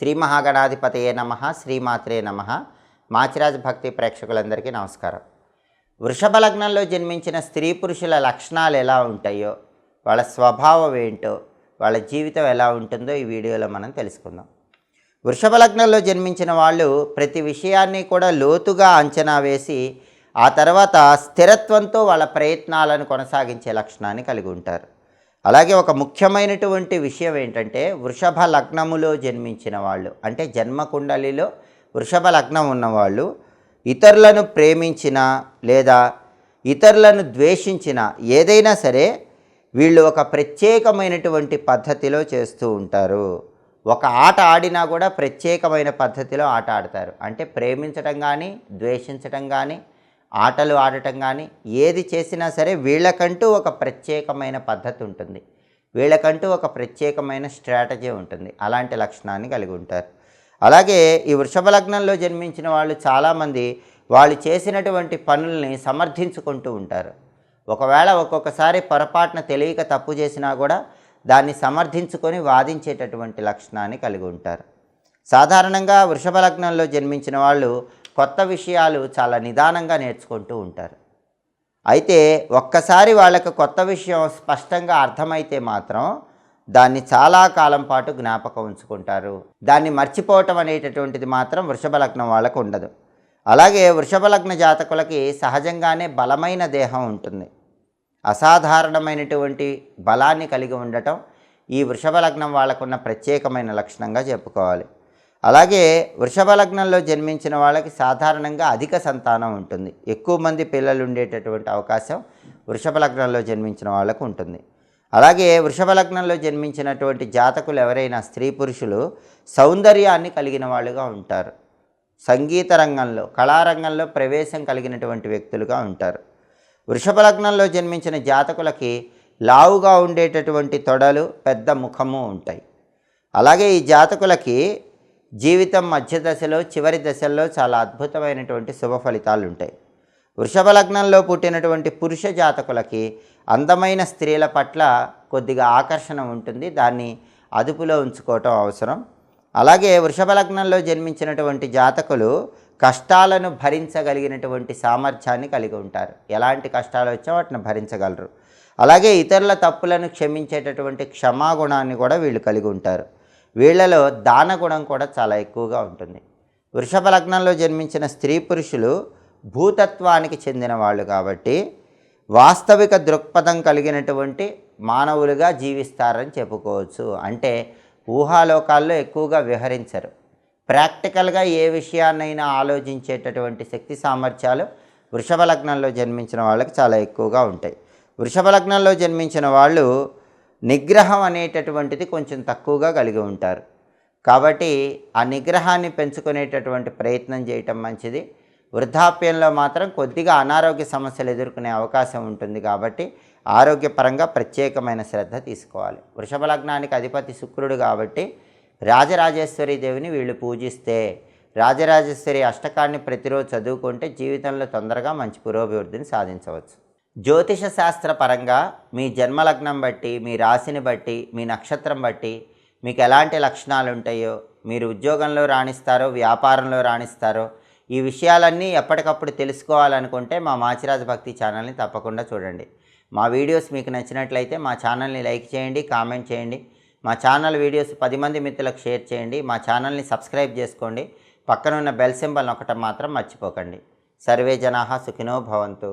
శ్రీ మహాగణాధిపతయే నమ శ్రీమాత్రే నమ. మాచిరాజ్ భక్తి ప్రేక్షకులందరికీ నమస్కారం. వృషభ లగ్నంలో జన్మించిన స్త్రీ పురుషుల లక్షణాలు ఎలా ఉంటాయో వాళ్ళ స్వభావం ఏంటో వాళ్ళ జీవితం ఎలా ఉంటుందో ఈ వీడియోలో మనం తెలుసుకుందాం. వృషభ లగ్నంలో జన్మించిన వాళ్ళు ప్రతి విషయాన్ని కూడా లోతుగా అంచనా వేసి ఆ తర్వాత స్థిరత్వంతో వాళ్ళ ప్రయత్నాలను కొనసాగించే లక్షణాన్ని కలిగి ఉంటారు. అలాగే ఒక ముఖ్యమైనటువంటి విషయం ఏంటంటే వృషభ లగ్నములో జన్మించిన వాళ్ళు అంటే జన్మకుండలిలో వృషభ లగ్నం ఉన్నవాళ్ళు ఇతరులను ప్రేమించిన లేదా ఇతరులను ద్వేషించిన ఏదైనా సరే వీళ్ళు ఒక ప్రత్యేకమైనటువంటి పద్ధతిలో చేస్తూ ఉంటారు. ఒక ఆట ఆడినా కూడా ప్రత్యేకమైన పద్ధతిలో ఆట ఆడతారు. అంటే ప్రేమించడం కానీ ద్వేషించడం కానీ ఆటలు ఆడటం కానీ ఏది చేసినా సరే వీళ్ళకంటూ ఒక ప్రత్యేకమైన పద్ధతి ఉంటుంది. వీళ్ళకంటూ ఒక ప్రత్యేకమైన స్ట్రాటజీ ఉంటుంది. అలాంటి లక్షణాన్ని కలిగి ఉంటారు. అలాగే ఈ వృషభ లగ్నంలో జన్మించిన వాళ్ళు చాలామంది వాళ్ళు చేసినటువంటి పనుల్ని సమర్థించుకుంటూ ఉంటారు. ఒకవేళ ఒక్కొక్కసారి పొరపాటున తెలియక తప్పు చేసినా కూడా దాన్ని సమర్థించుకొని వాదించేటటువంటి లక్షణాన్ని కలిగి ఉంటారు. సాధారణంగా వృషభ లగ్నంలో జన్మించిన వాళ్ళు కొత్త విషయాలు చాలా నిదానంగా నేర్చుకుంటూ ఉంటారు. అయితే ఒక్కసారి వాళ్ళకి కొత్త విషయం స్పష్టంగా అర్థమైతే మాత్రం దాన్ని చాలా కాలం పాటు జ్ఞాపకం ఉంచుకుంటారు. దాన్ని మర్చిపోవటం అనేటటువంటిది మాత్రం వృషభ లగ్నం వాళ్ళకు ఉండదు. అలాగే వృషభ లగ్న జాతకులకి సహజంగానే బలమైన దేహం ఉంటుంది. అసాధారణమైనటువంటి బలాన్ని కలిగి ఉండటం ఈ వృషభ లగ్నం వాళ్ళకున్న ప్రత్యేకమైన లక్షణంగా చెప్పుకోవాలి. అలాగే వృషభ లగ్నంలో జన్మించిన వాళ్ళకి సాధారణంగా అధిక సంతానం ఉంటుంది. ఎక్కువ మంది పిల్లలు ఉండేటటువంటి అవకాశం వృషభ లగ్నంలో జన్మించిన వాళ్ళకు ఉంటుంది. అలాగే వృషభ లగ్నంలో జన్మించినటువంటి జాతకులు ఎవరైనా స్త్రీ పురుషులు సౌందర్యాన్ని కలిగిన వాళ్ళుగా ఉంటారు. సంగీత రంగంలో కళారంగంలో ప్రవేశం కలిగినటువంటి వ్యక్తులుగా ఉంటారు. వృషభ లగ్నంలో జన్మించిన జాతకులకి లావుగా ఉండేటటువంటి తొడలు పెద్ద ముఖము ఉంటాయి. అలాగే ఈ జాతకులకి జీవితం మధ్య దశలో చివరి దశల్లో చాలా అద్భుతమైనటువంటి శుభ ఫలితాలు ఉంటాయి. వృషభ లగ్నంలో పుట్టినటువంటి పురుష జాతకులకి అందమైన స్త్రీల పట్ల కొద్దిగా ఆకర్షణ ఉంటుంది. దాన్ని అదుపులో ఉంచుకోవటం అవసరం. అలాగే వృషభ లగ్నంలో జన్మించినటువంటి జాతకులు కష్టాలను భరించగలిగినటువంటి సామర్థ్యాన్ని కలిగి ఉంటారు. ఎలాంటి కష్టాలు వచ్చా వాటిని భరించగలరు. అలాగే ఇతరుల తప్పులను క్షమించేటటువంటి క్షమాగుణాన్ని కూడా వీళ్ళు కలిగి ఉంటారు. వీళ్ళలో దానగుణం కూడా చాలా ఎక్కువగా ఉంటుంది. వృషభ లగ్నంలో జన్మించిన స్త్రీ పురుషులు భూతత్వానికి చెందిన వాళ్ళు కాబట్టి వాస్తవిక దృక్పథం కలిగినటువంటి మానవులుగా జీవిస్తారని చెప్పుకోవచ్చు. అంటే ఊహాలోకాల్లో ఎక్కువగా విహరించరు. ప్రాక్టికల్గా ఏ విషయాన్నైనా ఆలోచించేటటువంటి శక్తి సామర్థ్యాలు వృషభ లగ్నంలో జన్మించిన వాళ్ళకి చాలా ఎక్కువగా ఉంటాయి. వృషభ లగ్నంలో జన్మించిన వాళ్ళు నిగ్రహం అనేటటువంటిది కొంచెం తక్కువగా కలిగి ఉంటారు. కాబట్టి ఆ నిగ్రహాన్ని పెంచుకునేటటువంటి ప్రయత్నం చేయటం మంచిది. వృద్ధాప్యంలో మాత్రం కొద్దిగా అనారోగ్య సమస్యలు ఎదుర్కొనే అవకాశం ఉంటుంది కాబట్టి ఆరోగ్యపరంగా ప్రత్యేకమైన శ్రద్ధ తీసుకోవాలి. వృషభ లగ్నానికి అధిపతి శుక్రుడు కాబట్టి రాజరాజేశ్వరి దేవిని వీళ్ళు పూజిస్తే రాజరాజేశ్వరి అష్టకాన్ని ప్రతిరోజు చదువుకుంటే జీవితంలో తొందరగా మంచి పురోభివృద్ధిని సాధించవచ్చు. జ్యోతిష శాస్త్ర పరంగా మీ జన్మలగ్నం బట్టి మీ రాశిని బట్టి మీ నక్షత్రం బట్టి మీకు ఎలాంటి లక్షణాలు ఉంటాయో మీరు ఉద్యోగంలో రాణిస్తారో వ్యాపారంలో రాణిస్తారో ఈ విషయాలన్నీ ఎప్పటికప్పుడు తెలుసుకోవాలనుకుంటే మా మాచిరాజ భక్తి ఛానల్ని తప్పకుండా చూడండి. మా వీడియోస్ మీకు నచ్చినట్లయితే మా ఛానల్ని లైక్ చేయండి కామెంట్ చేయండి. మా ఛానల్ వీడియోస్ పది మంది మిత్రులకు షేర్ చేయండి. మా ఛానల్ని సబ్స్క్రైబ్ చేసుకోండి. పక్కనున్న బెల్ సింబల్ నొక్కటం మాత్రం మర్చిపోకండి. సర్వే జనాహ సుఖినో భవంతు.